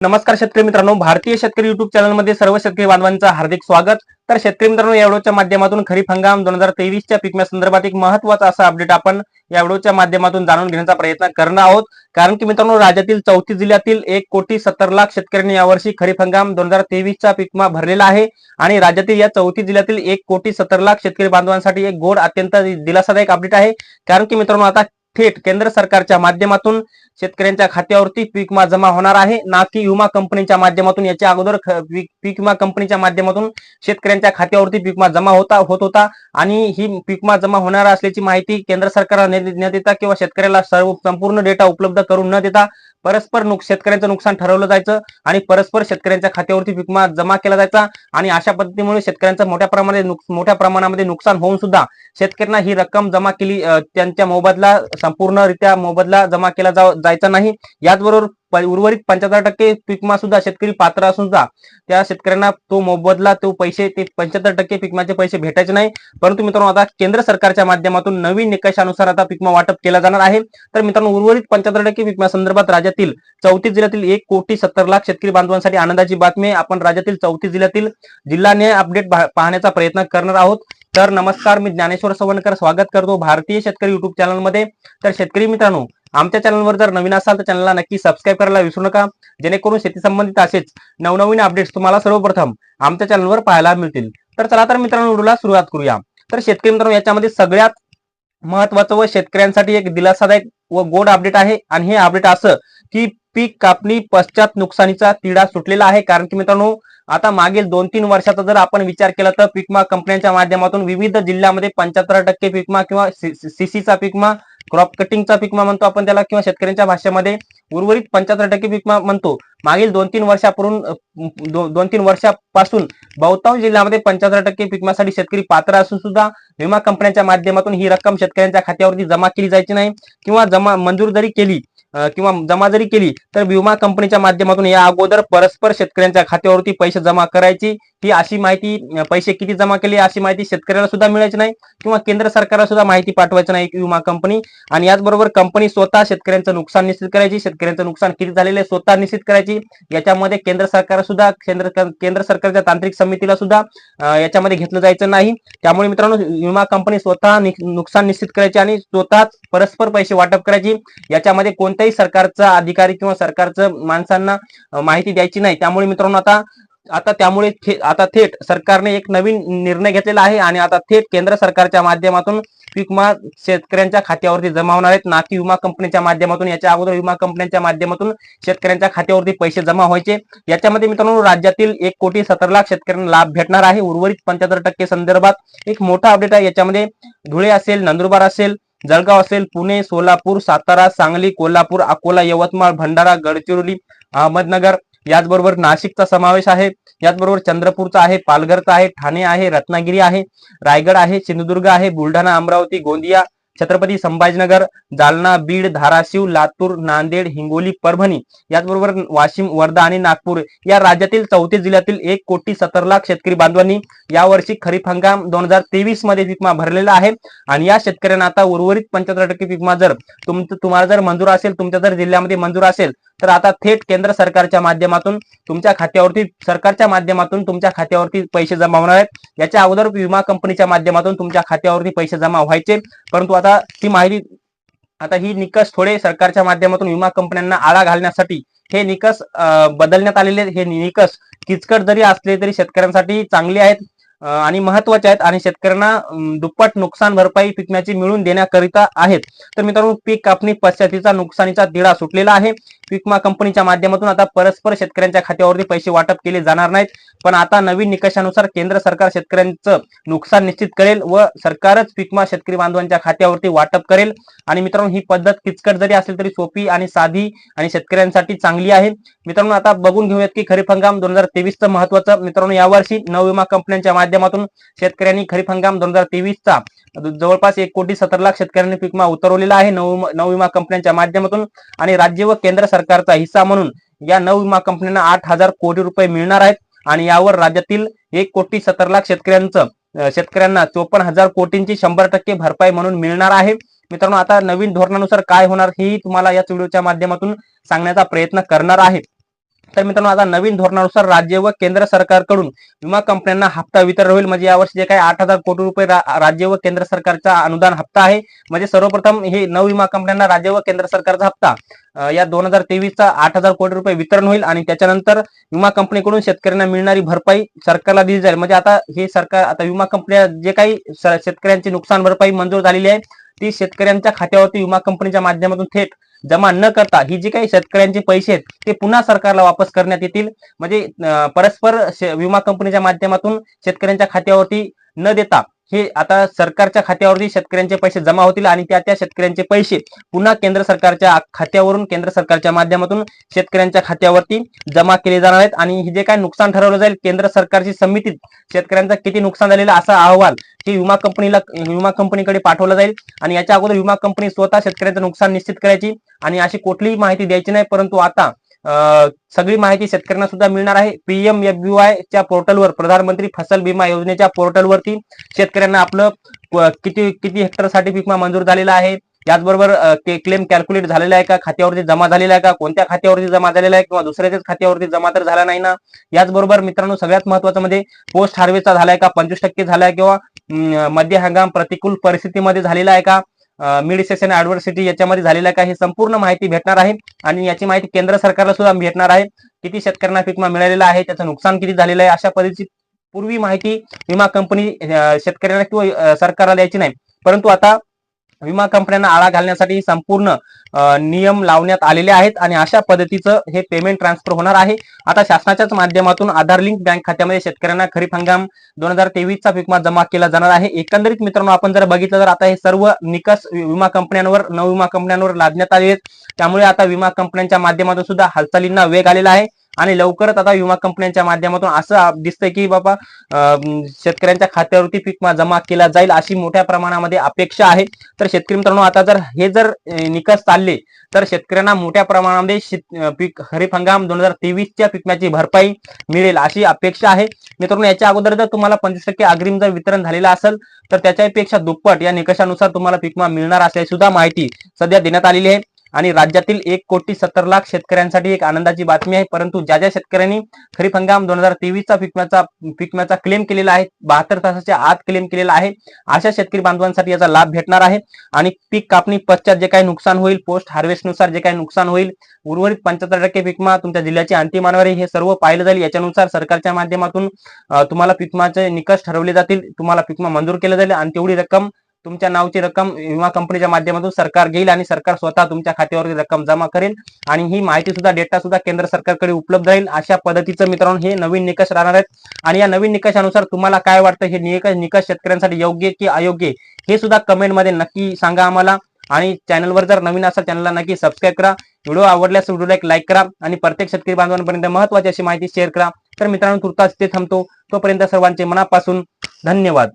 नमस्कार शेतकरी मित्रांनो भारतीय शेतकरी युट्यूब चॅनलमध्ये सर्व शेतकरी बांधवांचं हार्दिक स्वागत. तर शेतकरी मित्रांनो या व्हिडिओच्या माध्यमातून खरीप हंगाम दोन हजार तेवीसच्या पिकम्या संदर्भात एक महत्त्वाचा असा अपडेट आपण या व्हिडिओच्या माध्यमातून जाणून घेण्याचा प्रयत्न करणार आहोत. कारण की मित्रांनो राज्यातील चौथी जिल्ह्यातील एक कोटी सत्तर लाख शेतकऱ्यांनी यावर्षी खरीप हंगाम दोन हजार तेवीसचा पिकमा भरलेला आहे. आणि राज्यातील या चौथी जिल्ह्यातील एक कोटी सत्तर लाख शेतकरी बांधवांसाठी एक गोड अत्यंत दिलासादायक अपडेट आहे. कारण की मित्रांनो आता थेट केंद्र सरकारच्या माध्यमातून शेतकऱ्यांच्या खात्यावरती पीक विमा जमा होणार आहे. ना की विमा कंपनीच्या माध्यमातून याच्या अगोदर पीक विमा कंपनीच्या माध्यमातून शेतकऱ्यांच्या खात्यावरती पीक विमा जमा होता होत होता आणि ही पीक विमा जमा होणार असल्याची माहिती केंद्र सरकारला न देता किंवा शेतकऱ्याला सर्व संपूर्ण डेटा उपलब्ध करून न देता परस्पर नुक शेतकऱ्यांचं नुकसान ठरवलं जायचं आणि परस्पर शेतकऱ्यांच्या खात्यावरती विमा जमा केला जायचा आणि अशा पद्धतीमुळे शेतकऱ्यांचं मोठ्या प्रमाणात मोठ्या प्रमाणामध्ये नुकसान होऊन सुद्धा शेतकऱ्यांना ही रक्कम जमा केली त्यांच्या मोबदला संपूर्णरित्या मोबदला जमा केला जायचा नाही. याचबरोबर उर्वरित पंच्याहत्तर टक्के पिकमा सुद्धा शेतकरी पात्र असून सुद्धा त्या शेतकऱ्यांना तो मोबदला तो पैसे ते पंच्याहत्तर टक्के पिकमाचे पैसे भेटायचे नाही. परंतु मित्रांनो आता केंद्र सरकारच्या माध्यमातून नवीन निकषानुसार आता पिकमा वाटप केला जाणार आहे. तर मित्रांनो उर्वरित पंच्याहत्तर टक्के पिकमा संदर्भात राज्यातील चौतीस जिल्ह्यातील एक कोटी सत्तर लाख शेतकरी बांधवांसाठी आनंदाची बातमी आपण राज्यातील चौतीस जिल्ह्यातील जिल्हाने अपडेट पाहण्याचा प्रयत्न करणार आहोत. तर नमस्कार मी ज्ञानेश्वर सवणकर. स्वागत करतो भारतीय शेतकरी युट्यूब चॅनलमध्ये तर शेतकरी मित्रांनो आमच्या चॅनलवर जर नवीन असाल तर चॅनलला नक्की सबस्क्राईब करायला विसरू नका. जेणेकरून शेती संबंधित असेच नवनवीन अपडेट्स तुम्हाला सर्वप्रथम आमच्या चॅनलवर पाहायला मिळतील. तर चला तर मित्रांनो व्हिडिओला सुरुवात करूया. तर शेतकरी मित्रांनो याच्यामध्ये सगळ्यात महत्वाचं व शेतकऱ्यांसाठी एक दिलासादायक व गोड अपडेट आहे. आणि हे अपडेट असं की पीक कापणी पश्चात नुकसानीचा तिढा सुटलेला आहे. कारण की मित्रांनो आता मागील दोन तीन वर्षाचा जर आपण विचार केला तर पिकमा कंपन्यांच्या माध्यमातून विविध जिल्ह्यामध्ये पंच्याहत्तर टक्के पिकमा किंवा सीसीचा पिकमा क्रॉप कटिंगचा पिकमा म्हणतो आपण त्याला किंवा शेतकऱ्यांच्या भाषेमध्ये उर्वरित पंच्याहत्तर टक्के पिकमा म्हणतो. मागील दोन तीन वर्षापूर्वी दो- दोन तीन वर्षापासून बहुतांश जिल्ह्यामध्ये पंच्याहत्तर टक्के पिकमासाठी शेतकरी पात्र असून सुद्धा विमा कंपन्यांच्या माध्यमातून ही रक्कम शेतकऱ्यांच्या खात्यावरती जमा केली जायची नाही किंवा जमा मंजूर जरी केली किंवा जमा जरी केली तर विमा कंपनीच्या माध्यमातून या अगोदर परस्पर शेतकऱ्यांच्या खात्यावरती पैसे जमा करायची. ही अशी माहिती पैसे किती जमा केले अशी माहिती शेतकऱ्याला सुद्धा मिळायची नाही किंवा केंद्र सरकारला सुद्धा माहिती पाठवायची नाही विमा कंपनी. आणि याचबरोबर कंपनी स्वतः शेतकऱ्यांचं नुकसान निश्चित करायची शेतकऱ्यांचं नुकसान किती झालेलं आहे स्वतः निश्चित करायची. याच्यामध्ये केंद्र सरकार सुद्धा केंद्र केंद्र सरकारच्या तांत्रिक समितीला सुद्धा याच्यामध्ये घेतलं जायचं नाही. त्यामुळे मित्रांनो विमा कंपनी स्वतः नुकसान निश्चित करायची आणि स्वतःच परस्पर पैसे वाटप करायची. याच्यामध्ये कोणत्याही सरकारचा अधिकारी किंवा सरकारचं माणसांना माहिती द्यायची नाही. त्यामुळे मित्रांनो आता आता त्यामुळे थे- आता थेट सरकारने एक नवीन निर्णय घेतलेला आहे आणि आता थेट केंद्र सरकारच्या माध्यमातून पीक विमा शेतकऱ्यांच्या खात्यावरती जमा होणार आहेत. ना की विमा कंपनीच्या माध्यमातून याच्या अगोदर विमा कंपन्यांच्या माध्यमातून शेतकऱ्यांच्या खात्यावरती पैसे जमा व्हायचे. याच्यामध्ये मित्रांनो राज्यातील एक कोटी सत्तर लाख शेतकऱ्यांना लाभ भेटणार आहे. उर्वरित पंच्याहत्तर टक्के संदर्भात एक मोठा अपडेट आहे. याच्यामध्ये धुळे असेल नंदुरबार असेल जळगाव असेल पुणे सोलापूर सातारा सांगली कोल्हापूर अकोला यवतमाळ भंडारा गडचिरोली अहमदनगर याचबरोबर नाशिकचा समावेश आहे. याचबरोबर चंद्रपूरचा आहे पालघरचा आहे ठाणे आहे रत्नागिरी आहे रायगड आहे सिंधुदुर्ग आहे बुलढाणा अमरावती गोंदिया छत्रपती संभाजीनगर जालना बीड धाराशिव लातूर नांदेड हिंगोली परभणी याचबरोबर वाशिम वर्धा आणि नागपूर या राज्यातील चौथे जिल्ह्यातील एक कोटी सत्तर लाख शेतकरी बांधवांनी यावर्षी खरीप हंगाम दोन हजार तेवीसमध्ये विमा भरलेला आहे. आणि या शेतकऱ्यांना आता उर्वरित पंच्याहत्तर टक्के विमा जर तुमचं तुम्हाला जर मंजूर असेल तुमच्या जर जिल्ह्यामध्ये मंजूर असेल तर आता थेट केंद्र सरकारच्या माध्यमातून तुमच्या खात्यावरती सरकारच्या माध्यमातून तुमच्या खात्यावरती पैसे जमा होणार आहेत. याच्या अगोदर विमा कंपनीच्या माध्यमातून तुमच्या खात्यावरती पैसे जमा व्हायचे. परंतु आता ती माहिती आता ही निकष थोडे सरकारच्या माध्यमातून विमा कंपन्यांना आळा घालण्यासाठी हे निकष बदलण्यात आलेले आहेत. हे निकष किचकट जरी असले तरी शेतकऱ्यांसाठी चांगले आहेत. आणि महत्त्वाचे आहेत आणि शेतकऱ्यांना दुप्पट नुकसान भरपाई पिकण्याची मिळून देण्याकरिता आहेत. तर मित्रांनो पीक कापणी पश्चातीचा नुकसानीचा दिडा सुटलेला आहे. पीक विमा कंपनीच्या माध्यमातून आता परस्पर शेतकऱ्यांच्या खात्यावरती पैसे वाटप केले जाणार नाहीत. पण आता नवीन निकषानुसार केंद्र सरकार शेतकऱ्यांचं नुकसान निश्चित करेल व सरकारच पीक विमा शेतकरी बांधवांच्या खात्यावरती वाटप करेल. आणि मित्रांनो ही पद्धत किचकट जरी असेल तरी सोपी आणि साधी आणि शेतकऱ्यांसाठी चांगली आहे. मित्रांनो आता बघून घेऊयात की खरीप हंगाम दोन हजार तेवीसचं महत्वाचं मित्रांनो यावर्षी नव विमा कंपन्यांच्या माध्यमातून शेतकऱ्यांनी खरीप हंगाम दोन हजार तेवीसचा जवळपास एक कोटी सत्तर लाख शेतकऱ्यांनी पिकमा विमा उतरवलेला आहे. नव विमा कंपन्यांच्या माध्यमातून आणि राज्य व केंद्र सरकारचा हिस्सा म्हणून या नव विमा कंपन्यांना आठ हजार कोटी रुपये मिळणार आहेत. आणि यावर राज्यातील एक कोटी सत्तर लाख शेतकऱ्यांचं शेतकऱ्यांना चोपन्न हजार कोटींची शंभर टक्के भरपाई म्हणून मिळणार आहे. मित्रांनो आता नवीन धोरणानुसार काय होणार हेही तुम्हाला या व्हिडिओच्या माध्यमातून सांगण्याचा प्रयत्न करणार आहे. तर मित्रांनो आता नवीन धोरणानुसार राज्य व केंद्र सरकारकडून विमा कंपन्यांना हप्ता वितरण होईल. म्हणजे यावर्षी जे काही आठ हजार कोटी रुपये राज्य व केंद्र सरकारचा अनुदान हप्ता आहे. म्हणजे सर्वप्रथम हे नऊ विमा कंपन्यांना राज्य व केंद्र सरकारचा हप्ता या दोन हजार तेवीसचा आठ हजार कोटी रुपये वितरण होईल आणि त्याच्यानंतर विमा कंपनीकडून शेतकऱ्यांना मिळणारी भरपाई सरकारला दिली जाईल. म्हणजे आता हे सरकार आता विमा कंपन्या जे काही शेतकऱ्यांची नुकसान भरपाई मंजूर झालेली आहे ती शेतकऱ्यांच्या खात्यावरती विमा कंपनीच्या माध्यमातून थेट जमा न करता ही जी काही शेतकऱ्यांचे पैसे आहेत ते पुन्हा सरकारला वापस करण्यात येतील. म्हणजे परस्पर विमा कंपनीच्या माध्यमातून शेतकऱ्यांच्या खात्यावरती न देता हे आता सरकारच्या खात्यावरती शेतकऱ्यांचे पैसे जमा होतील आणि त्या त्या शेतकऱ्यांचे पैसे पुन्हा केंद्र सरकारच्या खात्यावरून केंद्र सरकारच्या माध्यमातून शेतकऱ्यांच्या खात्यावरती जमा केले जाणार आहेत. आणि हे जे काय नुकसान ठरवलं जाईल केंद्र सरकारची समितीत शेतकऱ्यांचा किती नुकसान झालेलं असा अहवाल हे विमा कंपनीला विमा कंपनीकडे पाठवला जाईल. आणि याच्या अगोदर विमा कंपनी स्वतः शेतकऱ्यांचं नुकसान निश्चित करायची. आणि अशी कुठलीही माहिती द्यायची नाही परंतु आता सगळी माहिती शेतकऱ्यांना सुद्धा मिळणार आहे. पीएम एफबीवाय च्या पोर्टलवर प्रधानमंत्री फसल विमा योजनेच्या पोर्टलवरती शेतकऱ्यांना आपलं किती किती हेक्टरसाठी पीक विमा मंजूर झालेला आहे? याचबरोबर क्लेम कॅल्क्युलेट झालेला आहे का? खात्यावरती जमा झालेला आहे का? कोणत्या खात्यावरती जमा झालेला आहे? किंवा दुसऱ्याच्याच खात्यावरती जमा तर झाला नाही ना? याचबरोबर मित्रांनो सगळ्यात महत्वाचं म्हणजे पोस्ट हार्वेस्टचा झालाय का? पंचवीस टक्के झालाय किंवा मध्य हंगाम प्रतिकूल परिस्थितीमध्ये झालेला आहे का? मिड सेशन ऍडव्हर्सिटी याच्यामध्ये झालेला आहे का संपूर्ण माहिती भेटणार आहे. आणि याची माहिती केंद्र सरकारला सुद्धा भेटणार आहे. किती शेतकऱ्यांना विमा मिळालेला आहे त्याचं नुकसान किती झालेलं आहे अशा पद्धतीची पूर्वी माहिती विमा कंपनी शेतकऱ्यांना किंवा सरकारला द्यायची नाही. परंतु आता विमा कंपन्यांना आळा घालण्यासाठी संपूर्ण नियम लावण्यात आलेले आहेत आणि अशा पद्धतीचं हे पेमेंट ट्रान्सफर होणार आहे. आता शासनाच्याच माध्यमातून आधार लिंक बँक खात्यामध्ये शेतकऱ्यांना खरीप हंगाम दोन हजार तेवीसचा पीक विमा जमा केला जाणार आहे. एकंदरीत मित्रांनो आपण जर बघितलं तर आता हे सर्व निकष विमा कंपन्यांवर नवविमा कंपन्यांवर लादण्यात आले आहेत. त्यामुळे आता विमा कंपन्यांच्या माध्यमातून सुद्धा हालचालींना वेग आलेला आहे. आणि लवकरच आता विमा कंपन्यांच्या माध्यमातून असं दिसतंय की बाबा शेतकऱ्यांच्या खात्यावरती पीक जमा केला जाईल अशी मोठ्या प्रमाणामध्ये अपेक्षा आहे. तर शेतकरी मित्रांनो आता जर हे जर निकष चालले तर शेतकऱ्यांना मोठ्या प्रमाणामध्ये शेत- पीक खरीप हंगाम दोन हजार तेवीसच्या पिकम्याची भरपाई मिळेल अशी अपेक्षा आहे. मित्रांनो याच्या अगोदर जर तुम्हाला पंचवीस टक्के अग्रिम जर वितरण झालेलं असेल तर त्याच्यापेक्षा दुप्पट या निकषानुसार तुम्हाला पीक विमा मिळणार असल्याची सुद्धा माहिती सध्या देण्यात आलेली आहे. आणि राज्यातील एक कोटी सत्तर लाख शेतकऱ्यांसाठी एक आनंदाची बातमी आहे. परंतु ज्या ज्या शेतकऱ्यांनी खरीप हंगाम दोन हजार तेवीसचा पिकम्याचा पिकम्याचा क्लेम केलेला आहे बहात्तर तासाच्या आत क्लेम केलेला आहे अशा शेतकरी बांधवांसाठी याचा लाभ भेटणार आहे. आणि पीक कापणी पश्चात जे काही नुकसान होईल पोस्ट हार्वेस्टनुसार जे काही नुकसान होईल उर्वरित पंच्याहत्तर टक्के पिकमा तुमच्या जिल्ह्याची अंतिम मानवारी हे सर्व पाहिलं जाईल. याच्यानुसार सरकारच्या माध्यमातून तुम्हाला पिकमाचे निकष ठरवले जातील. तुम्हाला पिकमा मंजूर केलं जाईल आणि तेवढी रक्कम तुमच्या नावची रक्कम विमा कंपनीच्या माध्यमातून सरकार घेईल आणि सरकार स्वतः तुमच्या खात्यावरती रक्कम जमा करेल आणि ही माहिती सुद्धा डेटा सुद्धा केंद्र सरकारकडे उपलब्ध राहील. अशा पद्धतीचं मित्रांनो हे नवीन निकष राहणार आहेत. आणि या नवीन निकषानुसार तुम्हाला काय वाटतं हे निकष निकष शेतकऱ्यांसाठी योग्य की अयोग्य हे सुद्धा कमेंटमध्ये नक्की सांगा आम्हाला. आणि चॅनलवर जर नवीन असाल चॅनलला नक्की सबस्क्राईब करा. व्हिडिओ आवडल्यास व्हिडिओला एक लाईक करा आणि प्रत्येक शेतकरी बांधवांपर्यंत महत्वाची अशी माहिती शेअर करा. तर मित्रांनो तुर्तास ते थांबतो. तोपर्यंत सर्वांचे मनापासून धन्यवाद.